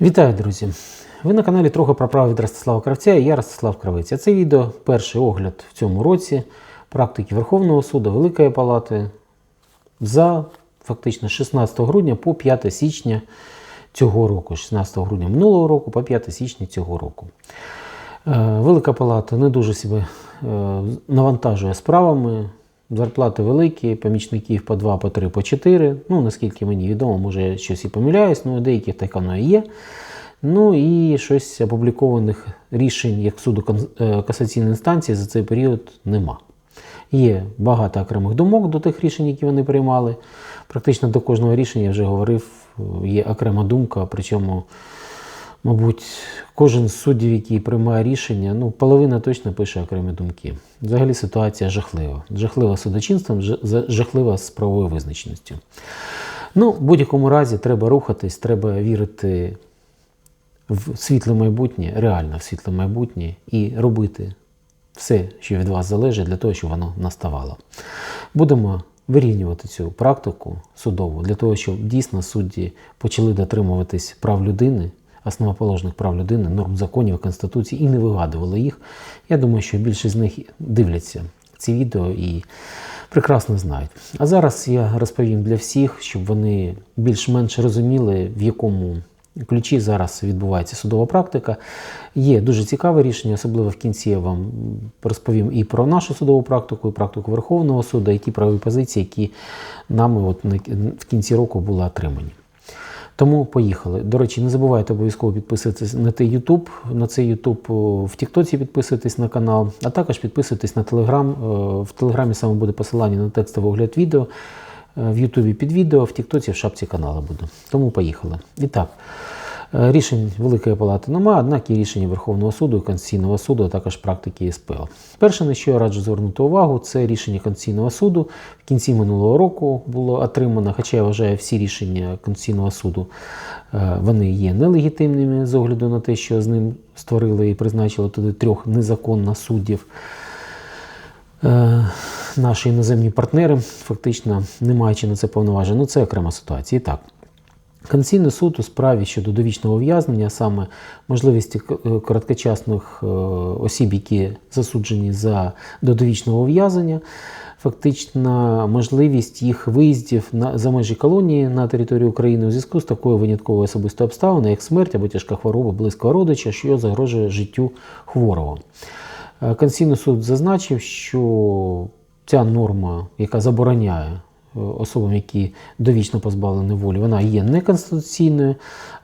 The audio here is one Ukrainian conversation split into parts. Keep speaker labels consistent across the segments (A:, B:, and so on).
A: Вітаю, друзі! Ви на каналі трохи про право від Ростислава Кравця і я Ростислав Кравець. А це відео перший огляд в цьому році практики Верховного суду Великої Палати за фактично 16 грудня по 5 січня цього року, 16 грудня минулого року по 5 січня цього року. Е, Велика Палата не дуже себе е, навантажує справами. Зарплати великі, помічників по 2, по 3, по 4. Ну, наскільки мені відомо, може я щось і помиляюсь, ну, деяких так воно і є. Ну і щось опублікованих рішень як суду е, касаційної інстанції за цей період нема. Є багато окремих думок до тих рішень, які вони приймали. Практично до кожного рішення я вже говорив, е, є окрема думка, причому, мабуть, кожен з суддів, який приймає рішення, ну, половина точно пише окремі думки. Взагалі ситуація жахлива. Жахлива судочинством, жахлива з правовою визначеністю. Ну, в будь-якому разі треба рухатись, треба вірити в світле майбутнє, реально в світле майбутнє, і робити все, що від вас залежить, для того, щоб воно наставало. Будемо вирівнювати цю практику судову для того, щоб дійсно судді почали дотримуватись прав людини, основоположних прав людини, норм законів Конституції і не вигадували їх. Я думаю, що більшість з них дивляться ці відео і прекрасно знають. А зараз я розповім для всіх, щоб вони більш-менш розуміли, в якому ключі зараз відбувається судова практика. Є дуже цікаве рішення, особливо в кінці я вам розповім і про нашу судову практику, і практику Верховного суду, і ті правові позиції, які нами от в кінці року були отримані. Тому поїхали. До речі, не забувайте обов'язково підписуватись на той YouTube, на цей YouTube, в Тіктоці підписуйтесь на канал, а також підписуйтесь на. Е, В Телеграмі саме буде посилання на текстовий огляд відео, е, в Ютубі під відео, в Тіктоці в шапці каналу буде. Тому поїхали. І так, е, рішень Великої Палати немає, однак є рішення Верховного суду і Конституційного суду, а також практики СПЛ. Перше, на що я раджу звернути увагу, це рішення Конституційного суду. В кінці минулого року було отримано, хоча я вважаю, всі рішення Конституційного суду е, вони є нелегітимними з огляду на те, що з ним створили і призначили туди трьох незаконно суддів. Е, Наші іноземні партнери фактично не маючи на це повноважень. Ну, це окрема ситуація. І так. Конституційний суд у справі щодо довічного ув'язнення, саме можливості е, короткочасних е, осіб, які засуджені за до довічного ув'язнення, фактично можливість їх виїздів на, за межі колонії на територію України у зв'язку з такою винятковою особистою обставиною, як смерть або тяжка хвороба близького родича, що загрожує життю хворого. Е, Конституційний суд зазначив, що ця норма, яка забороняє особам, які довічно позбавлені волі, вона є неконституційною,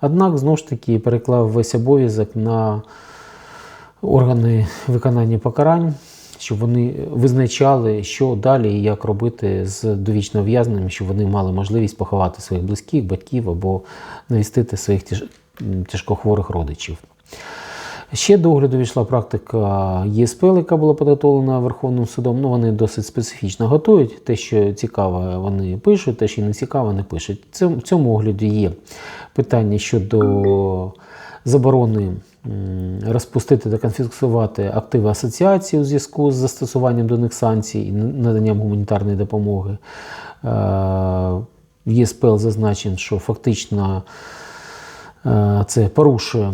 A: однак знову ж таки переклав весь обов'язок на органи виконання покарань, щоб вони визначали, що далі і як робити з довічно ув'язненими, щоб вони мали можливість поховати своїх близьких, батьків або навістити своїх тяж- тяжкохворих родичів. Ще до огляду війшла практика ЄСПЛ, яка була підготовлена Верховним судом. Ну, вони досить специфічно готують. Те, що цікаво, вони пишуть, те, що не цікаво, не пишуть. В цьому огляді є питання щодо заборони розпустити та конфіскувати активи асоціації у зв'язку з застосуванням до них санкцій і наданням гуманітарної допомоги. Е, В ЄСПЛ зазначено, що фактично е, це порушує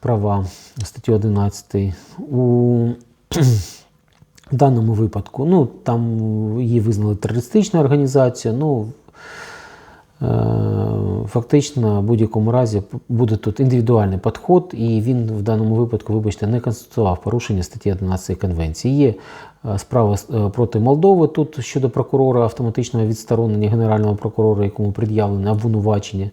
A: права статті 11 у даному випадку. Ну, там її визнали терористичною організацією. Ну, е, фактично, в будь-якому разі буде тут індивідуальний підход, і він в даному випадку, вибачте, не констатував порушення статті 11 конвенції. Є е, справа е, проти Молдови тут щодо прокурора автоматичного відсторонення генерального прокурора, якому пред'явлене обвинувачення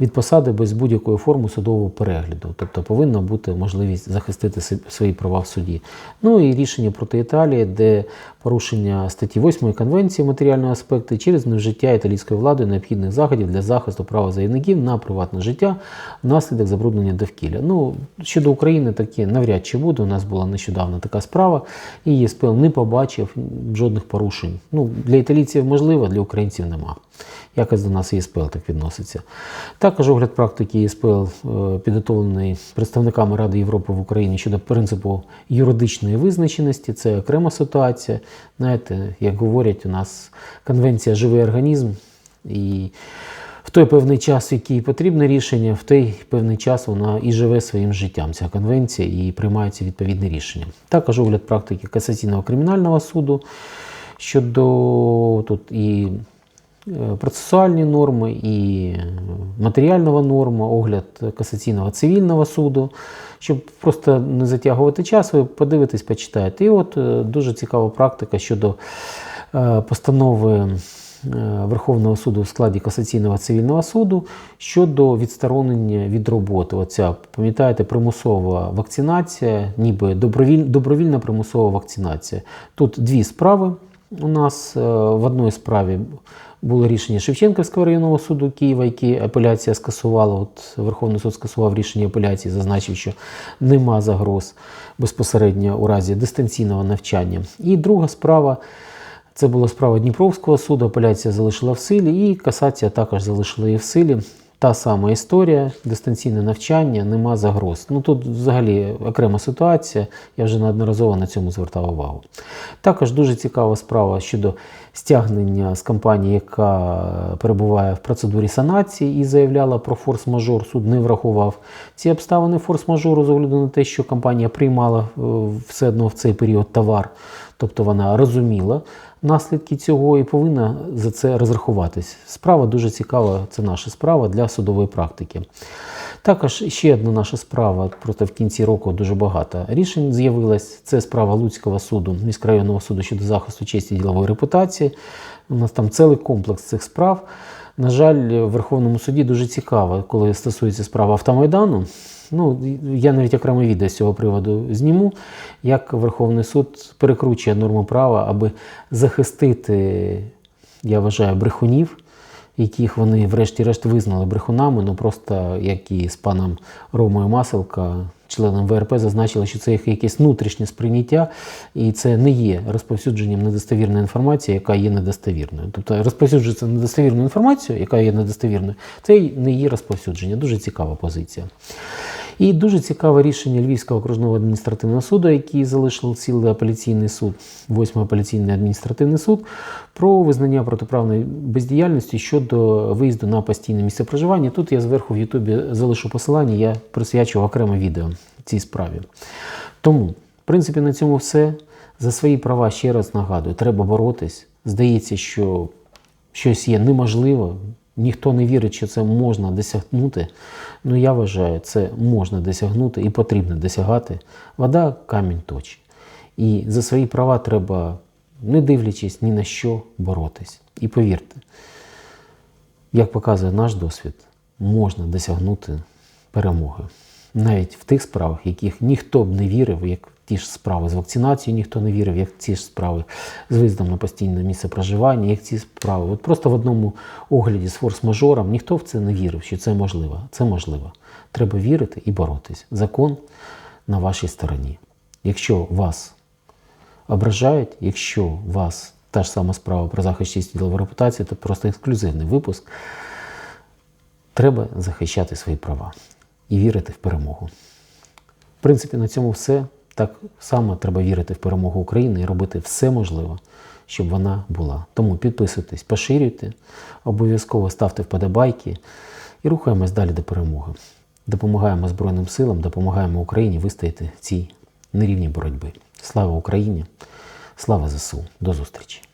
A: від посади без будь-якої форми судового перегляду. Тобто повинна бути можливість захистити свої права в суді. Ну і рішення проти Італії, де порушення статті 8 Конвенції матеріального аспекту через невжиття італійською владою необхідних заходів для захисту права заявників на приватне життя внаслідок забруднення довкілля. Ну, щодо України таке навряд чи буде. У нас була нещодавно така справа, і ЄСПЛ не побачив жодних порушень. Ну, для італійців можливо, для українців нема. Якось до нас ЄСПЛ так відноситься. Також огляд практики ЄСПЛ е, підготовлений представниками Ради Європи в Україні щодо принципу юридичної визначеності. Це окрема ситуація. Знаєте, як говорять, у нас конвенція живий організм, і в той певний час, в який потрібне рішення, в той певний час вона і живе своїм життям, ця конвенція, і приймаються відповідні рішення. Також огляд практики касаційного кримінального суду щодо тут і процесуальні норми, і е, матеріального норма, огляд касаційного цивільного суду. Щоб просто не затягувати час, ви подивитесь, почитаєте. І от е, дуже цікава практика щодо е, постанови е, Верховного суду в складі касаційного цивільного суду щодо відсторонення від роботи. Оця, пам'ятаєте, примусова вакцинація, ніби добровіль, добровільна примусова вакцинація. Тут дві справи у нас. Е, В одній справі було рішення Шевченківського районного суду Києва, яке апеляція скасувала. От Верховний суд скасував рішення апеляції, зазначив, що нема загроз безпосередньо у разі дистанційного навчання. І друга справа. Це була справа Дніпровського суду, апеляція залишила в силі, і касація також залишила її в силі. Та сама історія, дистанційне навчання, нема загроз. Ну тут взагалі окрема ситуація, я вже неодноразово на цьому звертав увагу. Також дуже цікава справа щодо стягнення з компанії, яка перебуває в процедурі санації і заявляла про форс-мажор. Суд не врахував ці обставини форс-мажору з огляду на те, що компанія приймала е, все одно в цей період товар, тобто вона розуміла наслідки цього і повинна за це розрахуватись. Справа дуже цікава, це наша справа для судової практики. Також ще одна наша справа, просто в кінці року дуже багато рішень з'явилось. Це справа Луцького суду, міськрайонного суду щодо захисту честі ділової репутації. У нас там цілий комплекс цих справ. На жаль, в Верховному суді дуже цікаво, коли стосується справи Автомайдану. Ну, я навіть окреме відео з цього приводу зніму, як Верховний суд перекручує норму права, аби захистити, я вважаю, брехунів, яких вони врешті-решт визнали брехунами, ну просто як і з паном Ромою Маселка, членом ВРП, зазначили, що це їх якесь внутрішнє сприйняття, і це не є розповсюдженням недостовірної інформації, яка є недостовірною. Тобто розповсюджується недостовірну інформацію, яка є недостовірною, це не є розповсюдження. Дуже цікава позиція. І дуже цікаве рішення Львівського окружного адміністративного суду, який залишив цілий апеляційний суд, восьмий апеляційний адміністративний суд, про визнання протиправної бездіяльності щодо виїзду на постійне місце проживання. Тут я зверху в Ютубі залишу посилання, я присвячу окреме відео цій справі. Тому, в принципі, на цьому все. За свої права ще раз нагадую, треба боротись. Здається, що щось є неможливо. Ніхто не вірить, що це можна досягнути. Ну я вважаю, це можна досягнути і потрібно досягати. Вода камінь точить. І за свої права треба, не дивлячись ні на що, боротись. І повірте, як показує наш досвід, можна досягнути перемоги. Навіть в тих справах, яких ніхто б не вірив, як ті ж справи з вакцинацією ніхто не вірив, як ті ж справи з виїздом на постійне місце проживання, як ці справи. От просто в одному огляді з форс-мажором ніхто в це не вірив, що це можливо. Це можливо. Треба вірити і боротись. Закон на вашій стороні. Якщо вас ображають, якщо вас та ж сама справа про захист честі ділової репутації, це просто ексклюзивний випуск. Треба захищати свої права і вірити в перемогу. В принципі, на цьому все. Так само треба вірити в перемогу України і робити все можливе, щоб вона була. Тому підписуйтесь, поширюйте, обов'язково ставте вподобайки і рухаємось далі до перемоги. Допомагаємо Збройним силам, допомагаємо Україні вистояти цій нерівній боротьбі. Слава Україні! Слава ЗСУ! До зустрічі!